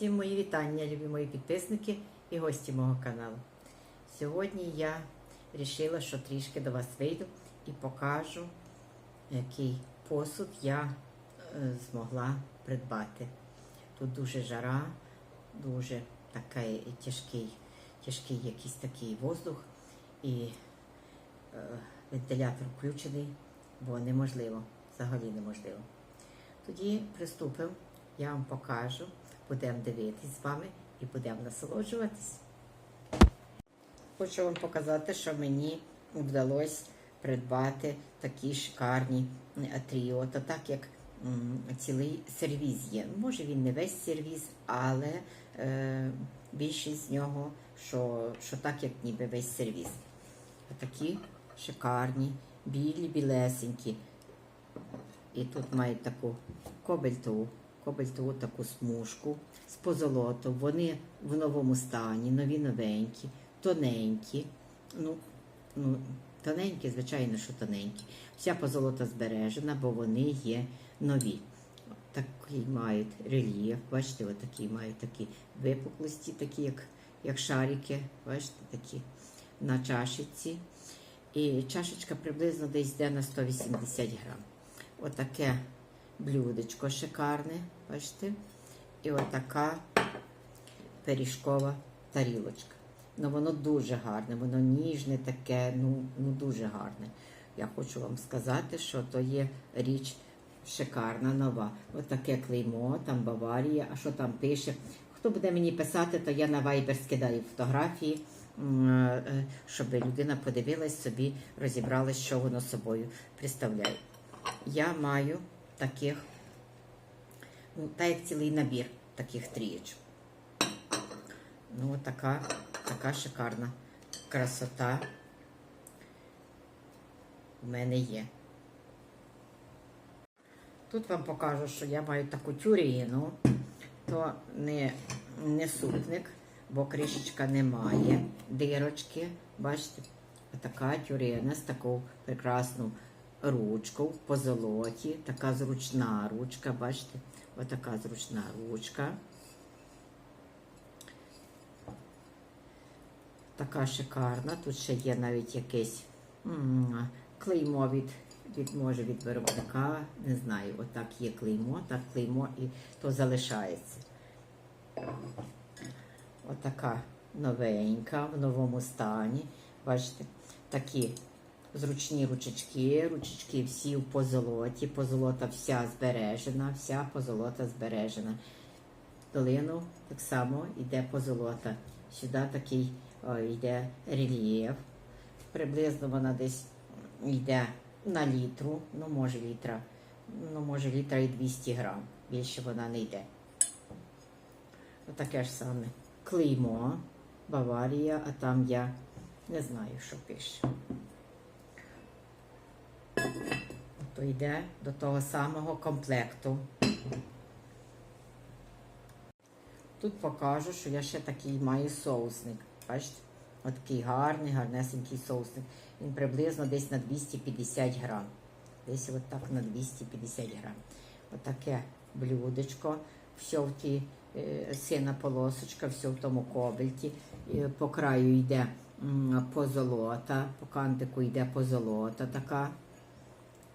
Всім мої вітання, любі мої підписники і гості мого каналу. Сьогодні я вирішила, що трішки до вас вийду і покажу, який посуд я е, змогла придбати. Тут дуже жара, дуже такий тяжкий, тяжкий якийсь такий воздух і е, вентилятор включений, бо неможливо, взагалі неможливо. Тоді приступимо, я вам покажу, будемо дивитись з вами і будемо насолоджуватись. Хочу вам показати, що мені вдалося придбати такі шикарні е, тріо, то так як цілий сервіз є. Може він не весь сервіз, але е, більшість з нього, що, що так, як ніби весь сервіз. Такі шикарні, білі, білесенькі. І тут мають таку кобальтову, кобальтову таку смужку з позолотом. Вони в новому стані, нові новенькі, тоненькі. Ну, ну, тоненькі, звичайно, що тоненькі. Вся позолота збережена, бо вони є нові. Такий мають рельєф, бачите, отакі мають такі випуклості, такі, як, як шарики, бачите, такі на чашечці. І чашечка приблизно десь йде на 180 грам. Отаке блюдечко шикарне, бачите? І отака пиріжкова тарілочка. Ну воно дуже гарне, воно ніжне таке, ну, ну дуже гарне. Я хочу вам сказати, що то є річ шикарна, нова. Отаке клеймо, там Баварія, а що там пише. Хто буде мені писати, то я на Viber скидаю фотографії, е, щоб людина подивилась собі, розібралась, що воно собою представляє. Я маю таких, ну, так як цілий набір таких трієчок. Ну, така, така шикарна красота в мене є. Тут вам покажу, що я маю таку тюріну, то не, не супник, бо кришечка немає, дирочки. Бачите, така тюрина з таку прекрасну ручку в позолоті, така зручна ручка, бачите, отака зручна ручка. Така шикарна. Тут ще є навіть якесь м, клеймо від, від, може, від виробника. Не знаю, отак є клеймо, так клеймо і то залишається. Отака новенька, в новому стані. Бачите, такі зручні ручечки, ручечки всі в позолоті, позолота вся збережена, вся позолота збережена. Долину так само йде позолота. Сюди такий о, йде рельєф. Приблизно вона десь йде на літру, ну може літра, ну може літра і 200 грам. Більше вона не йде. Отаке ж саме клеймо, Баварія, а там я не знаю, що пише. То йде до того самого комплекту. Тут покажу, що я ще такий маю соусник. Бачите? От такий гарний, гарнесенький соусник. Він приблизно десь на 250 грам. Десь от так на 250 грам. Отаке блюдечко. Все в тій е, сина полосочка, все в тому кобальті. Е, По краю йде позолота, по кантику йде позолота така.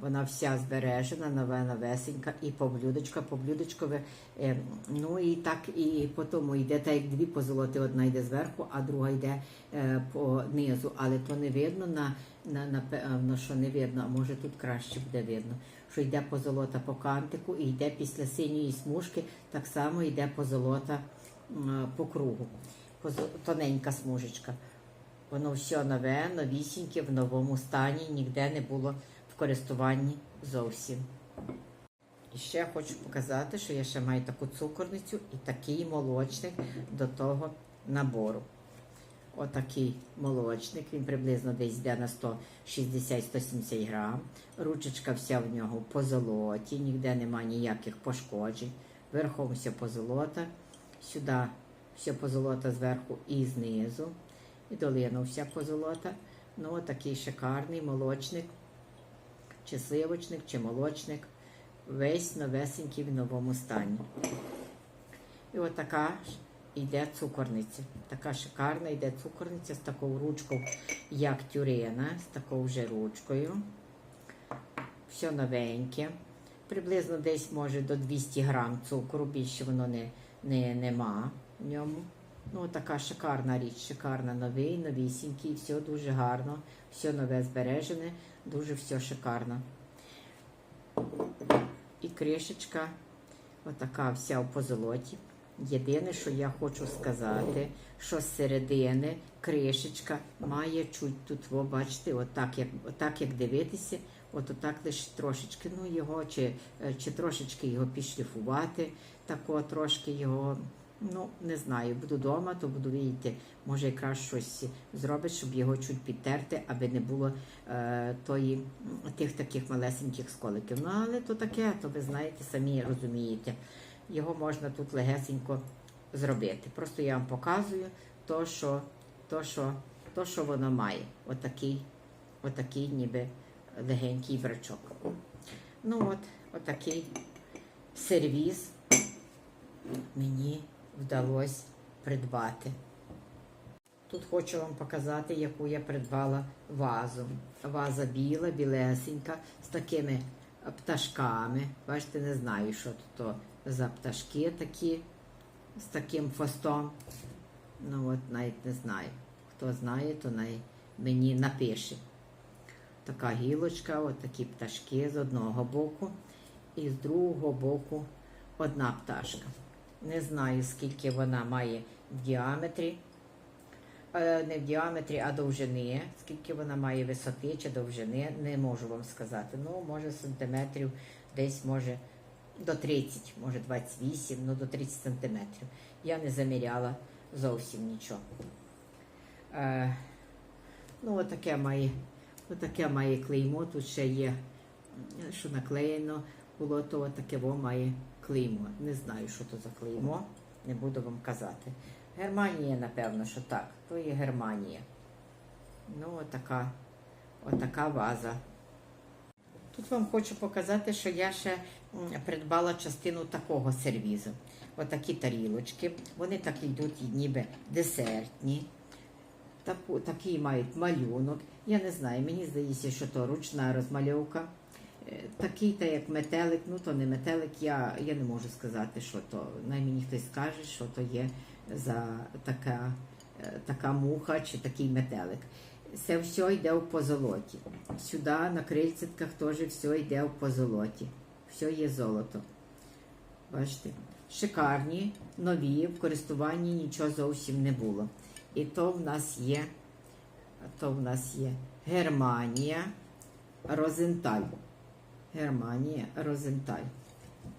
Вона вся збережена, нове, новесенька, і по блюдечка, по. Е, ну і так, і по тому йде так, як дві позолоти, одна йде зверху, а друга йде е, по низу. Але то не видно, на, на, напевно, що не видно, а може тут краще буде видно, що йде позолота по кантику і йде після синьої смужки, так само йде позолота м, по кругу. Тоненька смужечка. Воно все нове, новісіньке, в новому стані, ніде не було в користуванні зовсім. І ще хочу показати, що я ще маю таку цукорницю і такий молочник до того набору. Отакий молочник, він приблизно десь йде на 160-170 грам. Ручечка вся в нього по золоті, ніде нема ніяких пошкоджень. Верхом все позолота, сюди все позолота зверху і знизу. І долину вся позолота. Ну, отакий шикарний молочник, чи сливочник, чи молочник. Весь новесенький в новому стані. І І от така ж йде цукорниця. Така шикарна йде цукорниця з такою ручкою, як тюрена, з такою вже ручкою. Все новеньке. Приблизно десь може до 200 грам цукру, більше воно не, не, нема в ньому. Ну, така шикарна річ, шикарна, новий, новісінький, все дуже гарно, все нове збережене, дуже все шикарно. І кришечка, отака вся в позолоті. Єдине, що я хочу сказати, що з середини кришечка має чуть тут, ви бачите, отак як, отак як дивитися, от отак лише трошечки, ну його, чи, е, чи трошечки його підшліфувати, тако трошки його, ну не знаю, буду вдома, то буду видіти, може якраз щось зробити, щоб його чуть підтерти, аби не було е, тої, тих таких малесеньких сколиків. Ну, але то таке, то ви знаєте, самі розумієте. Його можна тут легесенько зробити. Просто я вам показую то, що, то, що, то, що воно має. Отакий, отакий ніби легенький брачок. Ну от, отакий сервіз мені вдалося придбати. Тут хочу вам показати, яку я придбала вазу. Ваза біла, білесенька, з такими пташками. Бачите, не знаю, що тут за пташки такі, з таким хвостом. Ну от навіть не знаю. Хто знає, то най мені напише. Така гілочка, от такі пташки з одного боку, і з другого боку одна пташка. Не знаю, скільки вона має в діаметрі. Е, Не в діаметрі, а довжини. Скільки вона має висоти чи довжини, не можу вам сказати. Ну, може, сантиметрів десь може до 30, може 28, ну до 30 сантиметрів. Я не заміряла зовсім нічого. Е, ну, отаке має, отаке має клеймо. Тут ще є, що наклеєно було, то отаке має клеймо. Не знаю, що то за клеймо, не буду вам казати. Германія, напевно, що так. То є Германія. Ну, отака, отака ваза. Тут вам хочу показати, що я ще придбала частину такого сервізу. Отакі тарілочки. Вони так йдуть ніби десертні. Таку, такий мають малюнок. Я не знаю, мені здається, що то ручна розмальовка. Такий, та як метелик, ну то не метелик, я, я не можу сказати, що то. Най мені хтось скаже, що то є за така, е, така муха чи такий метелик. Це все йде в позолоті. Сюди на крильцятках теж все йде в позолоті. Все є золото. Бачите? Шикарні, нові, в користуванні нічого зовсім не було. І то в нас є, то в нас є Германія, Розенталь. Германія, Розенталь.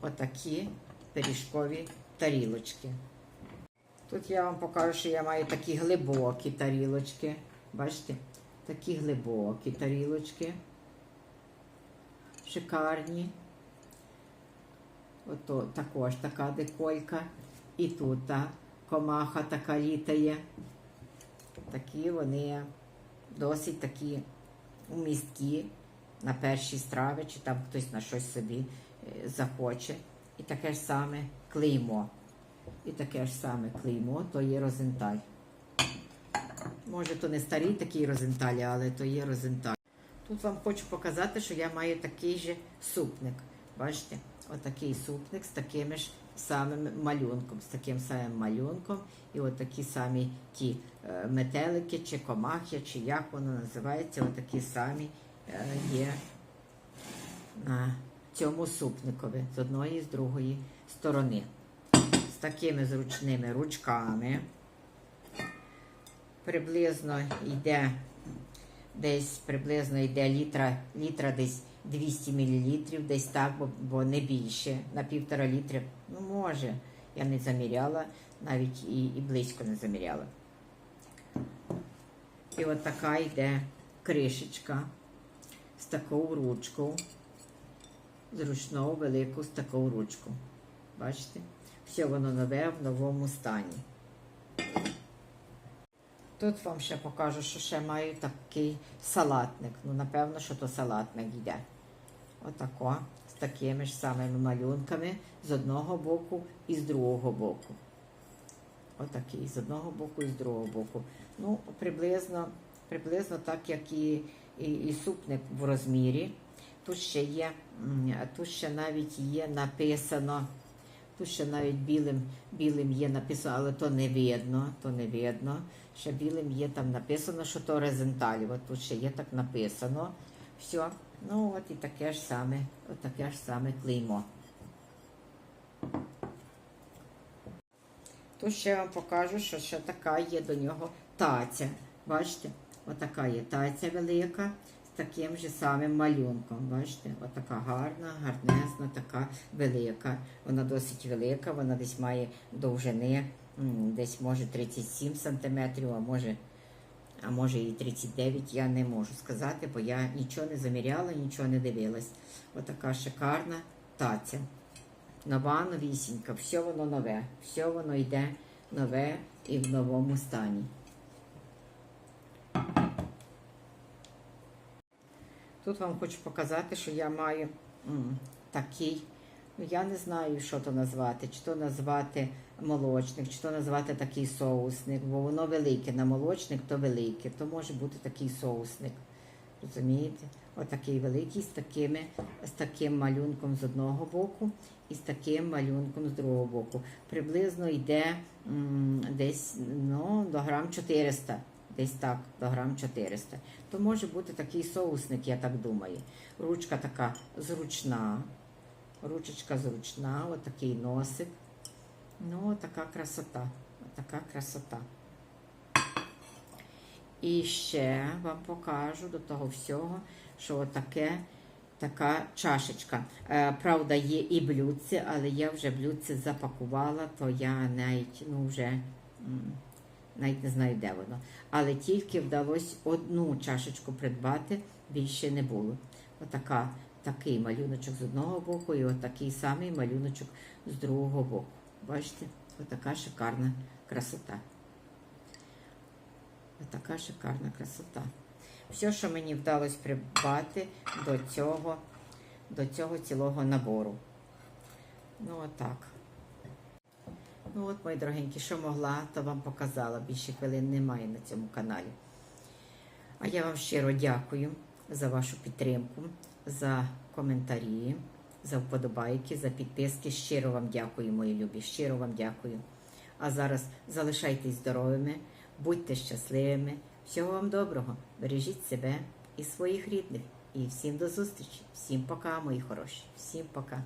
Отакі пиріжкові тарілочки. Тут я вам покажу, що я маю такі глибокі тарілочки. Бачите? Такі глибокі тарілочки. Шикарні. Ото також така деколька. І тут та комаха така літає. Такі вони досить такі умісткі на перші страви, чи там хтось на щось собі е, захоче. І таке ж саме клеймо. І таке ж саме клеймо, то є розенталь. Може, то не старий такий розенталь, але то є розенталь. Тут вам хочу показати, що я маю такий же супник. Бачите? Отакий супник з таким ж самим малюнком, з таким самим малюнком. І от такі самі ті е, метелики, чи комахи, чи як воно називається, отакі самі є на цьому супникові з одної і з другої сторони. З такими зручними ручками. Приблизно йде десь приблизно йде літра, літра десь 200 мл, десь так, бо, бо не більше, на півтора літри. Ну, може, я не заміряла, навіть і, і близько не заміряла. І от така йде кришечка з такою ручкою, зручну, велику з такою ручкою. Бачите? Все воно нове в новому стані. Тут вам ще покажу, що ще маю такий салатник. Ну, напевно, що то салатник йде. Отако, з такими ж самими малюнками з одного боку і з другого боку. Отакий, з одного боку і з другого боку. Ну, приблизно, приблизно так, як і, і, і супник в розмірі. Тут ще є, тут ще навіть є написано. Тут ще навіть білим, білим є написано, але то не видно, то не видно. Ще білим є там написано, що то резенталь. От тут ще є так написано. Все. Ну от і таке ж саме, таке ж саме клеймо. Тут ще вам покажу, що ще така є до нього таця. Бачите? Отака є таця велика з таким же самим малюнком. Бачите? Отака гарна, гарнезна, така велика. Вона досить велика, вона десь має довжини, десь може 37 сантиметрів, а може, а може і 39, я не можу сказати, бо я нічого не заміряла, нічого не дивилась. Отака шикарна таця. Нова, новісінька, все воно нове, все воно йде нове і в новому стані. Тут вам хочу показати, що я маю такий, ну я не знаю, що то назвати, чи то назвати молочник, чи то назвати такий соусник, бо воно велике. На молочник то велике, то може бути такий соусник. Розумієте? Отакий великий з такими, з таким малюнком з одного боку і з таким малюнком з другого боку. Приблизно йде м, десь ну, до грам 400. Десь так, до грам 400. То може бути такий соусник, я так думаю. Ручка така зручна. Ручечка зручна, отакий носик. Ну, така красота. Така красота. І ще вам покажу до того всього, що таке така чашечка. Е, правда, є і блюдце, але я вже блюдце запакувала, то я навіть ну, вже навіть не знаю, де воно. Але тільки вдалося одну чашечку придбати, більше не було. Отака, такий малюночок з одного боку і отакий самий малюночок з другого боку. Бачите? Отака шикарна красота. Отака шикарна красота. Все, що мені вдалося придбати до цього, до цього цілого набору. Ну, отак. Ну от, мої дорогенькі, що могла, то вам показала. Більше хвилин немає на цьому каналі. А я вам щиро дякую за вашу підтримку, за коментарі, за вподобайки, за підписки. Щиро вам дякую, мої любі. Щиро вам дякую. А зараз залишайтесь здоровими, будьте щасливими. Всього вам доброго. Бережіть себе і своїх рідних. І всім до зустрічі. Всім пока, мої хороші. Всім пока.